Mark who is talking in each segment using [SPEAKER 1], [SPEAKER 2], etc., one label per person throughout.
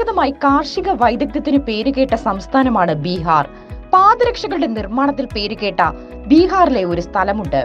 [SPEAKER 1] വർഷമായി കാർഷിക വൈദഗ്ധ്യത്തിന് പേരുകേട്ട സംസ്ഥാനമാണ് ബീഹാർ. പാദരക്ഷകളുടെ നിർമ്മാണത്തിൽ പേരുകേട്ട ബീഹാറിലെ ഒരു സ്ഥലമുണ്ട്.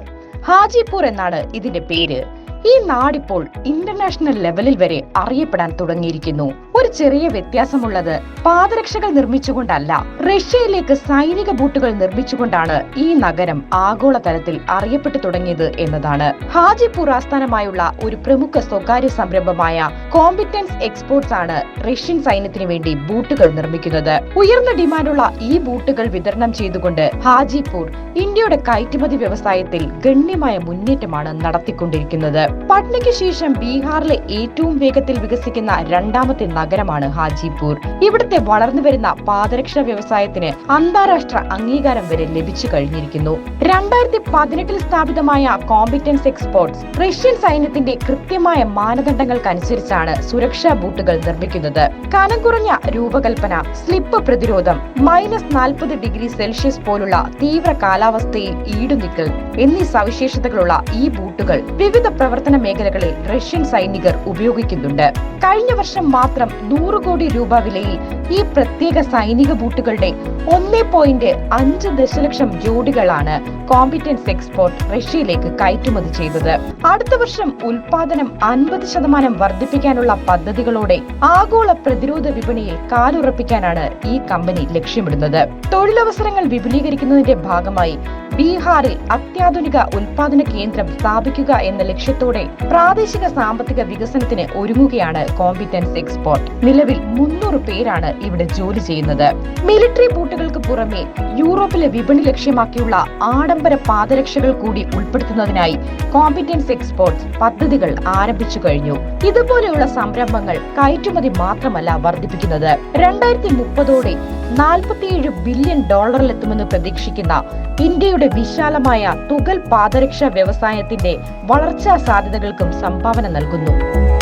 [SPEAKER 1] ഹാജിപൂർ എന്നാണ് ഇതിന്റെ പേര്. ഈ നാടിപ്പോൾ ഇന്റർനാഷണൽ ലെവലിൽ വരെ അറിയപ്പെടാൻ തുടങ്ങിയിരിക്കുന്നു. ഒരു ചെറിയ വ്യത്യാസമുള്ളത്. പാദരക്ഷകൾ നിർമ്മിച്ചുകൊണ്ടല്ല റഷ്യയിലേക്ക് സൈനിക ബൂട്ടുകൾ നിർമ്മിച്ചുകൊണ്ടാണ് ഈ നഗരം ആഗോളതലത്തിൽ അറിയപ്പെട്ടു തുടങ്ങിയത് എന്നതാണ്. ഹാജിപൂർ ആസ്ഥാനമായുള്ള ഒരു പ്രമുഖ സ്വകാര്യ സംരംഭമായ കോമ്പിറ്റൻസ് എക്സ്പോർട്സ് ആണ് റഷ്യൻ സൈന്യത്തിന് വേണ്ടി ബൂട്ടുകൾ നിർമ്മിക്കുന്നത്. ഉയർന്ന ഡിമാൻഡുള്ള ഈ ബൂട്ടുകൾ വിതരണം ചെയ്തുകൊണ്ട് ഹാജിപൂർ ഇന്ത്യയുടെ കയറ്റുമതി വ്യവസായത്തിൽ ഗണ്യമായ മുന്നേറ്റമാണ് നടത്തിക്കൊണ്ടിരിക്കുന്നത്. പട്നയ്ക്ക് ശേഷം ബീഹാറിലെ ഏറ്റവും വേഗത്തിൽ വികസിക്കുന്ന രണ്ടാമത്തെ നഗരമാണ് ഹാജിപൂർ. ഇവിടുത്തെ വളർന്നു വരുന്ന പാദരക്ഷാ വ്യവസായത്തിന് അന്താരാഷ്ട്ര അംഗീകാരം വരെ ലഭിച്ചു കഴിഞ്ഞിരിക്കുന്നു. രണ്ടായിരത്തി പതിനെട്ടിൽ സ്ഥാപിതമായ കോമ്പിറ്റൻസ് എക്സ്പോർട്സ് റഷ്യൻ സൈന്യത്തിന്റെ കൃത്യമായ മാനദണ്ഡങ്ങൾക്കനുസരിച്ചാണ് സുരക്ഷാ ബൂട്ടുകൾ നിർമ്മിക്കുന്നത്. കനം കുറഞ്ഞ രൂപകൽപ്പന സ്ലിപ്പ് പ്രതിരോധം മൈനസ് നാൽപ്പത് ഡിഗ്രി സെൽഷ്യസ് പോലുള്ള തീവ്ര കാലാവസ്ഥയിൽ ഈടുനിക്കൽ എന്നീ സവിശേഷതകളുള്ള ഈ ബൂട്ടുകൾ വിവിധ പ്രവർത്തന മേഖലകളിൽ റഷ്യൻ സൈനികർ ഉപയോഗിക്കുന്നുണ്ട്. കഴിഞ്ഞ വർഷം മാത്രം നൂറ് കോടി രൂപ വിലയിൽ ഈ പ്രത്യേക സൈനിക ബൂട്ടുകളുടെ ഒന്നേ പോയിന്റ് അഞ്ച് ദശലക്ഷം ജോഡികളാണ് കോമ്പിറ്റൻസ് എക്സ്പോർട്ട് റഷ്യയിലേക്ക് കയറ്റുമതി ചെയ്തത്. അടുത്ത വർഷം ഉൽപാദനം അൻപത് ശതമാനം വർദ്ധിപ്പിക്കാനുള്ള പദ്ധതികളോടെ ആഗോള പ്രതിരോധ വിപണിയിൽ കാലുറപ്പിക്കാനാണ് ഈ കമ്പനി ലക്ഷ്യമിടുന്നത്. തൊഴിലവസരങ്ങൾ വിപുലീകരിക്കുന്നതിന്റെ ഭാഗമായി ബീഹാറിൽ അത്യാധുനിക ഉൽപാദന കേന്ദ്രം സ്ഥാപിക്കുക എന്ന ലക്ഷ്യത്തോടെ പ്രാദേശിക സാമ്പത്തിക വികസനത്തിന് ഒരുങ്ങുകയാണ് കോമ്പിറ്റൻസ് എക്സ്പോർട്ട് നിലവിൽ മുന്നൂറ് പേരാണ് ഇവിടെ ജോലി ചെയ്യുന്നത്. മിലിറ്ററി ബൂട്ടുകൾക്ക് പുറമെ യൂറോപ്പിലെ വിപണി ലക്ഷ്യമാക്കിയുള്ള ആഡംബര പാദരക്ഷകൾ കൂടി ഉൾപ്പെടുത്തുന്നതിനായി കോമ്പിറ്റൻസ് എക്സ്പോർട്സ് പദ്ധതികൾ ആരംഭിച്ചു കഴിഞ്ഞു. ഇതുപോലെയുള്ള സംരംഭങ്ങൾ കയറ്റുമതി മാത്രമല്ല വർദ്ധിപ്പിക്കുന്നത്. രണ്ടായിരത്തി മുപ്പതോടെ നാൽപ്പത്തിയേഴ് ബില്യൺ ഡോളറിലെത്തുമെന്ന് പ്രതീക്ഷിക്കുന്ന ഇന്ത്യയുടെ വിശാലമായ തുകൽ പാദരക്ഷ വ്യവസായത്തിന്റെ വളർച്ചാ സാധ്യതകൾക്കും സംഭാവന നൽകുന്നു.